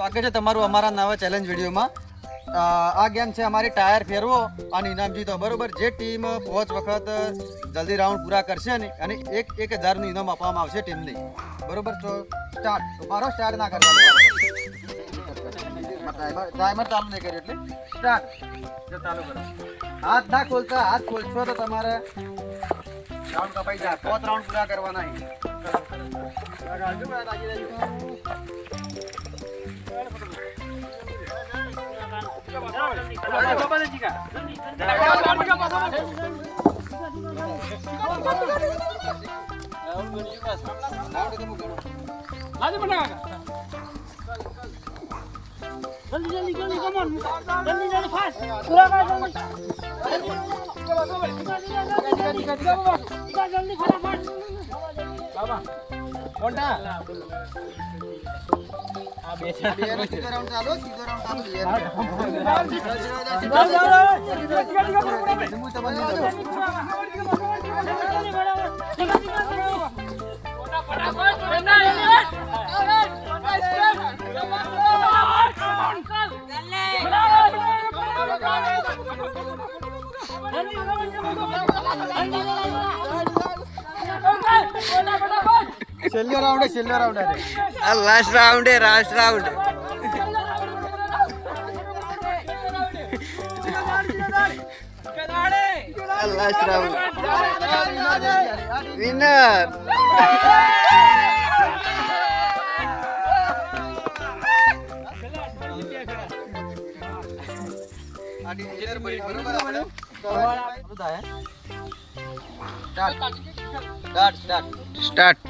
સ્વાગત છે તમારું અમારા નવા ચેલેન્જ વિડીયોમાં. આ ગેમ છે અમારી ટાયર ફેરવો અને ઇનામ જીતો. બરોબર? જે ટીમ પાંચ વખત જલ્દી રાઉન્ડ પૂરા કરશે ને અને એક એક હજારનું ઇનામ આપવામાં આવશે ટીમને બરોબર? તો સ્ટાર્ટ મારો સ્ટાર્ટ ના કરવાનો ટાઈમર ચાલુ નહીં કર્યું એટલે સ્ટાર્ટ ચાલુ કરો. હાથ ના ખોલતા હાથ ખોલશો તો તમારે રાઉન્ડ કપાઈ જાય. પાંચ રાઉન્ડ પૂરા કરવાના જલ્દી જલ્દી જલ્દી કમોન જલ્દી જલ્દી ફાસ્ટ પૂરા કર જલ્દી જલ્દી ફટાફટ બે નો સીધો રાઉન્ડ ચાલો સીધો રાઉન્ડ ચાલુ છેલ્લો રાઉન્ડ છેલ્લો રાઉન્ડ. આ લાસ્ટ રાઉન્ડ હે last round last round winner. Start. Start,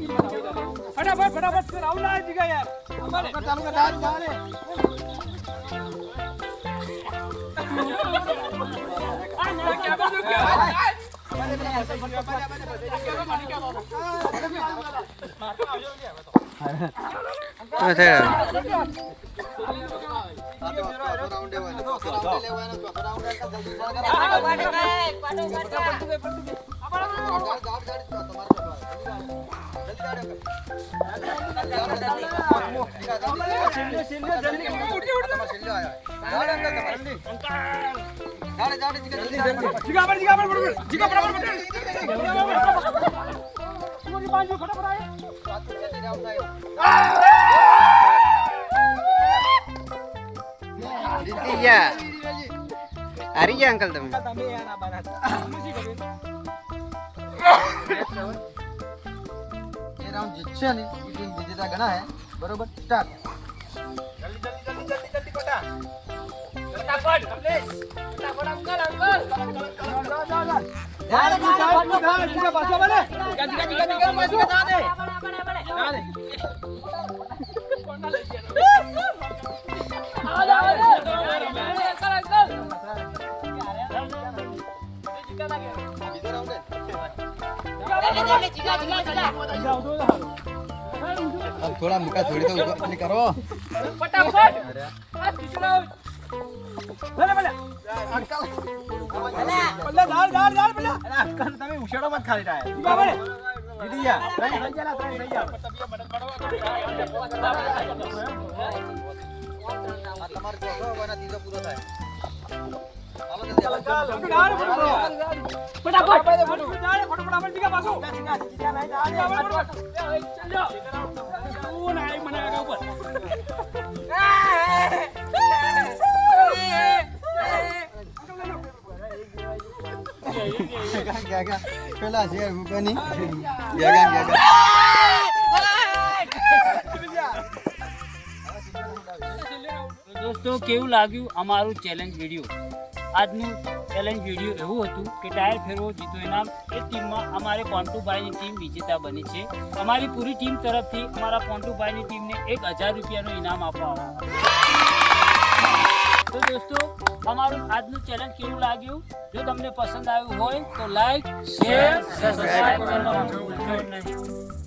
ફટાફટ ફટાફટ રાઉન્ડ આ જીગા યાર હા, થઈ ગયું. આ તો ચોથો રાઉન્ડ લેવાનો. ચોથો રાઉન્ડ લેવાનો. રાઉન્ડ જલ્દી પૂરા કરો. જીગા પર જીગા પર બરોબર જીગા બરાબર પૂરી બાજુ ફટાફટ આવે જીતી ગયા હારી ગયા અંકલ સ્ટાર્ટ જીગા પાછો બને થોડા મુકા થોડી તો ઊભા કરો. ભલે ભલે ભલે. ડાળ ડાળ ડાળ ભલે. તમે ઉછેડો મત ખાલી ટાયર જીગા ભલે. જીતી ગયા ત્રણ થઈ ગયા ત્રણ થઈ ગયા. આ ચોથો અને ત્રીજો પૂરો થાય. દોસ્તો કેવું લાગ્યું અમારું ચેલેન્જ વીડિયો આજનું ચેલેન્જ વીડિયો એવું હતું કે ટાયર ફેરવો જીતો ઇનામ. એ ટીમમાં અમારે પોન્ટુભાઈની ટીમ વિજેતા બની છે. અમારી પૂરી ટીમ તરફથી અમારા પોન્ટુભાઈની ટીમને એક હજાર રૂપિયાનું ઇનામ આપવામાં આવ્યું તો દોસ્તો, અમારું આજનું ચેલેન્જ કેવું લાગ્યું? જો તમને પસંદ આવ્યું હોય તો લાઈક શેર સબસ્ક્રાઈબ કરવાનું ભૂલશો નહીં.